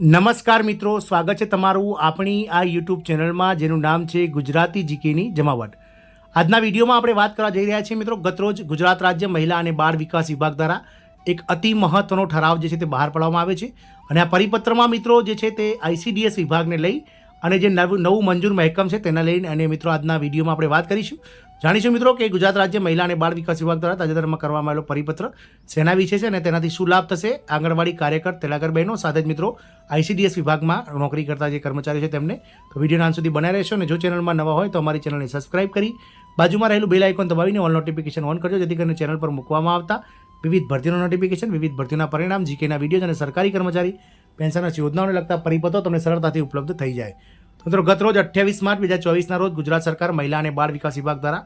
નમસ્કાર મિત્રો, સ્વાગત છે તમારું આપણી આ યુટ્યુબ ચેનલમાં, જેનું નામ છે ગુજરાતી જીકેની જમાવટ. આજના વિડીયોમાં આપણે વાત કરવા જઈ રહ્યા છીએ મિત્રો, ગતરોજ ગુજરાત રાજ્ય મહિલા અને બાળ વિકાસ વિભાગ દ્વારા એક અતિ મહત્વનો ઠરાવ જે છે તે બહાર પાડવામાં આવે છે. અને આ પરિપત્રમાં મિત્રો જે છે તે આઈસીડીએસ વિભાગને લઈ અને જે નવું નવું મંજૂર મહેકમ છે તેના લઈને અને મિત્રો આજના વિડીયોમાં આપણે વાત કરીશું. જાણીશું મિત્રો કે ગુજરાત રાજ્ય મહિલા અને બાળ વિકાસ વિભાગ દ્વારા તાજેતરમાં કરવામાં આવેલો પરિપત્ર શેના વિશે છે અને તેનાથી શું લાભ થશે? આંગણવાડી કાર્યકર તેલાગર બહેનો સાથે જ મિત્રો આઈસીડીએસ વિભાગમાં નોકરી કરતા જે કર્મચારીઓ છે તેમને તો વિડીયોના અંત સુધી બનાવી રહેશો અને જો ચેનલમાં નવા હોય તો અમારી ચેનલને સબસ્ક્રાઇબ કરી બાજુમાં રહેલું બેલ આઇકોન દબાવીને ઓલ નોટિફિકેશન ઓન કરજો, જેથી કરીને ચેનલ પર મૂકવામાં આવતા વિવિધ ભરતીનું નોટિફિકેશન, વિવિધ ભરતીના પરિણામ, જીકેના વીડિયો અને સરકારી કર્મચારી, પેન્શનના યોજનાઓને લગતા પરિપત્રો તમને સરળતાથી ઉપલબ્ધ થઈ જાય. મિત્રો, ગત રોજ અઠ્યાવીસ માર્ચ બે હજાર ચોવીસના રોજ ગુજરાત સરકાર મહિલા અને બાળ વિકાસ વિભાગ દ્વારા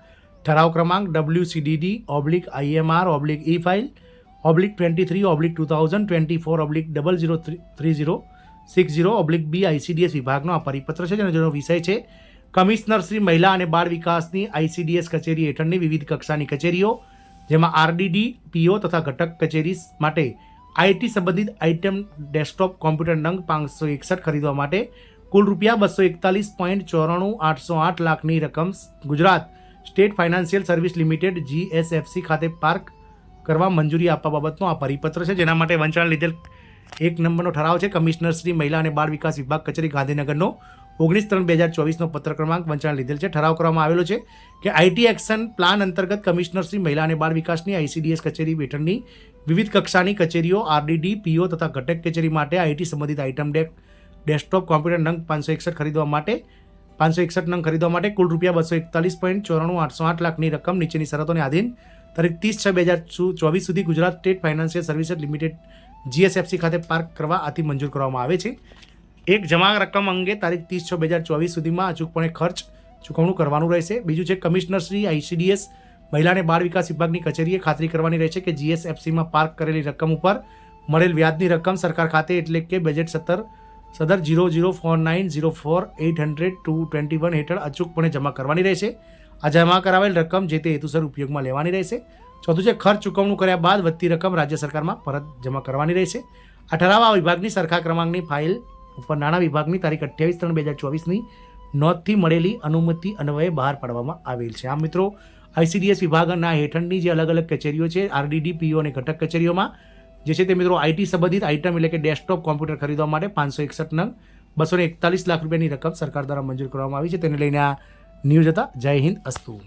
ઠરાવ ક્રમાંક W CDD oblique IMR oblique E file oblique twenty three oblique two thousand twenty four oblique double zero three zero six zero oblique B ICDS વિભાગનો આ પરિપત્ર છે, જેનો વિષય છે કમિશનર શ્રી મહિલા અને બાળ વિકાસની આઈસીડીએસ કચેરી હેઠળની વિવિધ કક્ષાની કચેરીઓ, જેમાં આરડીડી પીઓ તથા ઘટક કચેરી માટે આઈટી સંબંધિત આઇટમ ડેસ્કટોપ કોમ્પ્યુટર નંગ પાંચસો એકસઠ ખરીદવા માટે કુલ રૂપિયા બસો એકતાલીસ પોઈન્ટ ચોરાણું આઠસો આઠ લાખની રકમ Gujarat state financial service limited GSFC ખાતે પાર્ક કરવા મંજૂરી આપવા બાબતનો આ પરિપત્ર છે. જેના માટે વંચાણ લીધેલ એક નંબરનો ઠરાવ છે. કમિશનર શ્રી મહિલા અને બાળ વિકાસ વિભાગ કચેરી ગાંધીનગરનો ઓગણીસ ત્રણ બે હજાર ચોવીસનો પત્ર ક્રમાંક વંચાણ લીધેલ છે. ઠરાવ કરવામાં આવેલો છે કે આઈટી એક્શન પ્લાન અંતર્ગત કમિશનર શ્રી મહિલા અને બાળ વિકાસની આઈસીડીએસ કચેરી હેઠળની વિવિધ કક્ષાની કચેરીઓ આરડીડી પીઓ તથા ઘટક કચેરી માટે આઈટી સંબંધિત આઇટમ ડેક ડેસ્કટોપ કોમ્પ્યુટર નંગ પાંચસો એકસઠ ખરીદવા માટે, પાંચસો એકસઠ નંગ ખરીદવા માટે કુલ રૂપિયા બસો એકતાલીસ પોઈન્ટ ચોરાણું આઠસો આઠ લાખની રકમ નીચેની શરતોને આધીન તારીખ ત્રીસ છ બે હજાર ચોવીસ સુધી Gujarat state financial services limited GSFC ખાતે પાર્ક કરવા આથી મંજૂર કરવામાં આવે છે. એક જમા રકમ અંગે તારીખ ત્રીસ છ બે હજાર ચોવીસ સુધીમાં અચૂકપણે ખર્ચ ચૂકવણું કરવાનું રહેશે. બીજું છે, કમિશનર શ્રી આઈસીડીએસ મહિલા અને બાળ વિકાસ વિભાગની કચેરીએ ખાતરી કરવાની રહેશે કે જીએસએફસીમાં પાર્ક કરેલી રકમ ઉપર મળેલ વ્યાજની રકમ સરકાર ખાતે એટલે કે બજેટ સત્તર સદર zero zero four nine zero four eight hundred two twenty one હેઠળ અચૂકપણે જમા કરવાની રહેશે. આ જમા કરાવેલ રકમ જે તે હેતુસર ઉપયોગમાં લેવાની રહેશે. ચોથું છે, ખર્ચ ચૂકવણું કર્યા બાદ વધતી રકમ રાજ્ય સરકારમાં પરત જમા કરવાની રહેશે. આ ઠરાવ આ વિભાગની સરખા ક્રમાંકની ફાઇલ ઉપર નાણાં વિભાગની તારીખ અઠ્યાવીસ ત્રણ બે હજાર ચોવીસની નોંધથી મળેલી અનુમતિ અન્વયે બહાર પાડવામાં આવેલ છે. આમ મિત્રો, આઈસીડીએસ વિભાગના હેઠળની જે અલગ અલગ કચેરીઓ છે, આરડીડી, પીઓ અને ઘટક કચેરીઓમાં જે છે તે મિત્રો આઈટી સંબંધિત આઇટમ એટલે કે ડેસ્કટોપ કોમ્પ્યુટર ખરીદવા માટે પાંચસો એકસઠ નંગ બસો એકતાલીસ લાખ રૂપિયાની રકમ સરકાર દ્વારા મંજૂર કરવામાં આવી છે. તેને લઈને આ ન્યૂઝ હતા. જય હિન્દ, અસ્તુ.